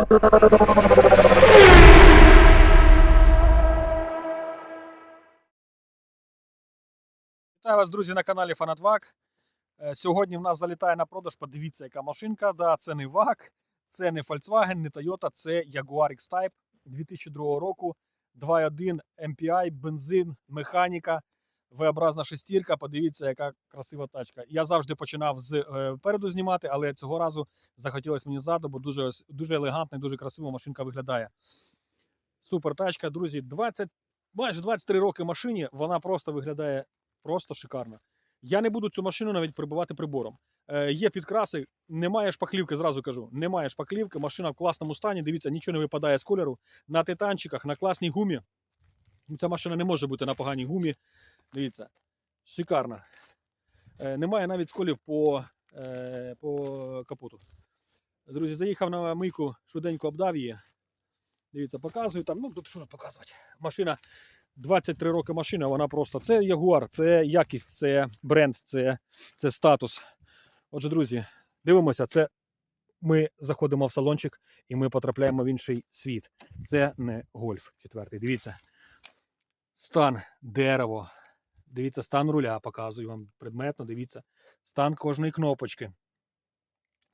Вітаю вас, друзі, на каналі Фанатвак. Е, Сьогодні в нас залітає на продаж. Подивіться, яка машинка. Да, це не ВАК, це не Volkswagen, не Toyota, це Jaguar X-Type 2002 року. 2.1 MPI, бензин, механіка, V-образна шестірка. Подивіться, яка красива тачка. Я завжди починав з е, переду знімати, але цього разу захотілося мені ззаду, бо дуже, дуже елегантна і дуже красиво машинка виглядає. Супер тачка, друзі. 20, майже 23 роки машині. Вона просто виглядає просто шикарно. Я не буду цю машину навіть прибивати прибором. Е, є підкраси, немає шпаклівки, зразу кажу. Немає шпаклівки, машина в класному стані. Дивіться, нічого не випадає з кольору. На титанчиках, на класній гумі. Ця машина не може бути на поганій гумі. Дивіться, шикарна. Е, немає навіть сколів по, е, по капоту. Друзі, заїхав на мийку, швиденько обдав її. Дивіться, показую там. Ну, тут що показувати? Машина 23 роки машина, вона просто. Це Ягуар, це якість, це бренд, це, це статус. Отже, друзі, дивимося, це ми заходимо в салончик і ми потрапляємо в інший світ. Це не гольф четвертий. Дивіться. Стан дерево. Дивіться, стан руля, показую вам предметно, дивіться. Стан кожної кнопочки.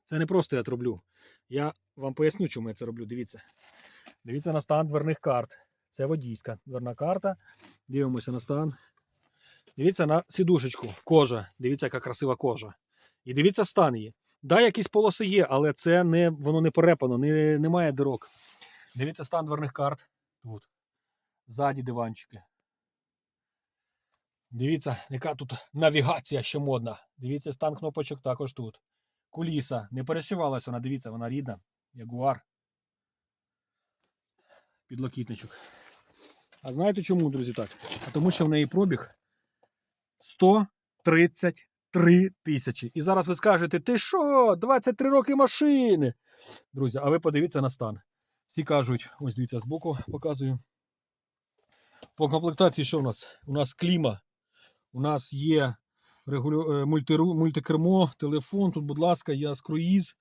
Це не просто я роблю. Я вам поясню, чому я це роблю. Дивіться. Дивіться на стан дверних карт. Це водійська дверна карта. Дивимося на стан. Дивіться на сідушечку. Кожа. Дивіться, яка красива кожа. І дивіться стан її. Да, якісь полоси є, але це не, воно не порепано, не, немає дирок. Дивіться стан дверних карт. Тут. Ззаді диванчики. Дивіться, яка тут навігація ще модна. Дивіться, стан кнопочок також тут. Куліса. Не перешивалася вона, дивіться, вона рідна. Ягуар. Підлокітничок. А знаєте чому, друзі, так? А тому що в неї пробіг 133 тисячі. І зараз ви скажете, ти що, 23 роки машини. Друзі, а ви подивіться на стан. Всі кажуть, ось дивіться, збоку показую. По комплектації що у нас? У нас кліма, у нас є е, мультикермо, телефон. Тут, будь ласка, є круїз.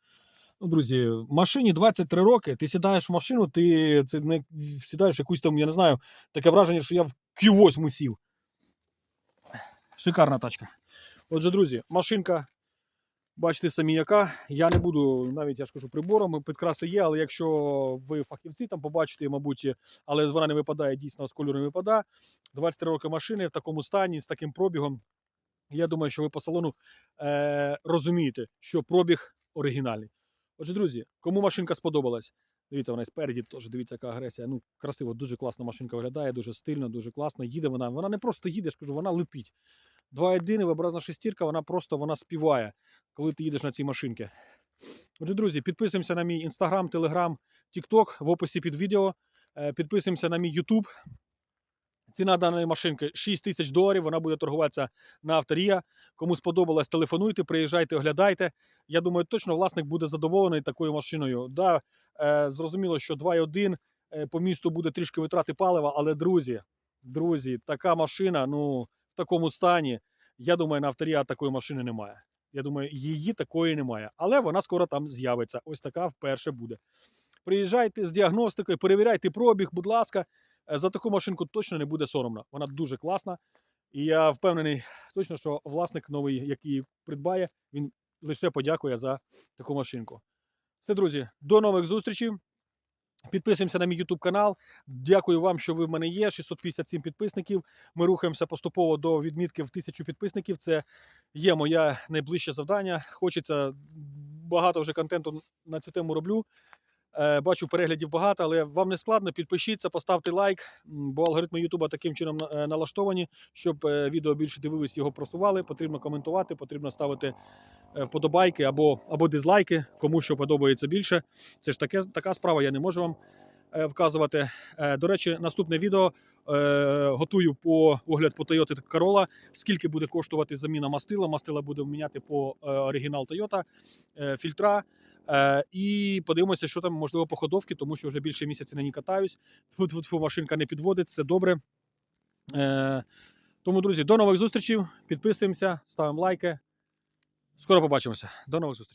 Ну, друзі, машині 23 роки. Ти сідаєш в машину, ти це не сідаєш в якусь там, я не знаю, таке враження, що я в Q8 сів. Шикарна тачка. Отже, друзі, машинка, бачите самі яка. Я не буду навіть я ж кажу прибором, підкраси є, але якщо ви фахівці там побачите, мабуть, але вона не випадає, дійсно з кольору не випадає. 23 роки машини в такому стані, з таким пробігом. Я думаю, що ви по салону е- розумієте, що пробіг оригінальний. Отже, друзі, кому машинка сподобалась, дивіться, вона і спереді теж, дивіться, яка агресія. Ну, красиво, дуже класна машинка виглядає, дуже стильно, дуже класно. Їде вона. Вона не просто їде, я ж вона летить. 2.1 вибразна шестірка, вона просто вона співає, коли ти їдеш на цій машинці. Отже, друзі, підписуємося на мій інстаграм, телеграм, тікток в описі під відео. Е, Підписуємося на мій Ютуб. Ціна даної машинки 6 тисяч доларів. Вона буде торгуватися на авторія. Кому сподобалось, телефонуйте, приїжджайте, оглядайте. Я думаю, точно власник буде задоволений такою машиною. Да, е, зрозуміло, що 2.1 е, по місту буде трішки витрати палива, але друзі, друзі, така машина, ну, в такому стані. Я думаю, на авторія такої машини немає. Я думаю, її такої немає. Але вона скоро там з'явиться. Ось така вперше буде. Приїжджайте з діагностикою, перевіряйте пробіг, будь ласка. Е, За таку машинку точно не буде соромно. Вона дуже класна. І я впевнений точно, що власник новий, який придбає, він лише подякує за таку машинку. Все, друзі, до нових зустрічей. Підписуємося на мій YouTube канал. Дякую вам, що ви в мене є. 657 підписників. Ми рухаємося поступово до відмітки в 1000 підписників. Це є моє найближче завдання. Хочеться багато вже контенту на цю тему роблю. Е, Бачу переглядів багато, але вам не складно. Підпишіться, поставте лайк, бо алгоритми Ютуба таким чином е, налаштовані, щоб е, відео більше дивились, його просували. Потрібно коментувати, потрібно ставити вподобайки або, або дизлайки, кому що подобається більше. Це ж таке, така справа, я не можу вам вказувати. До речі, наступне відео готую по огляд по Toyota Corolla. Скільки буде коштувати заміна мастила? Мастила буде міняти по е, оригінал Toyota, е, фільтра. Е, і подивимося, що там можливо по ходовці, тому що вже більше місяця на ній катаюсь. Тут, машинка не підводить, це добре. Е, тому, друзі, до нових зустрічей. Підписуємося, ставимо лайки. Скоро побачимося. До нових зустрічей.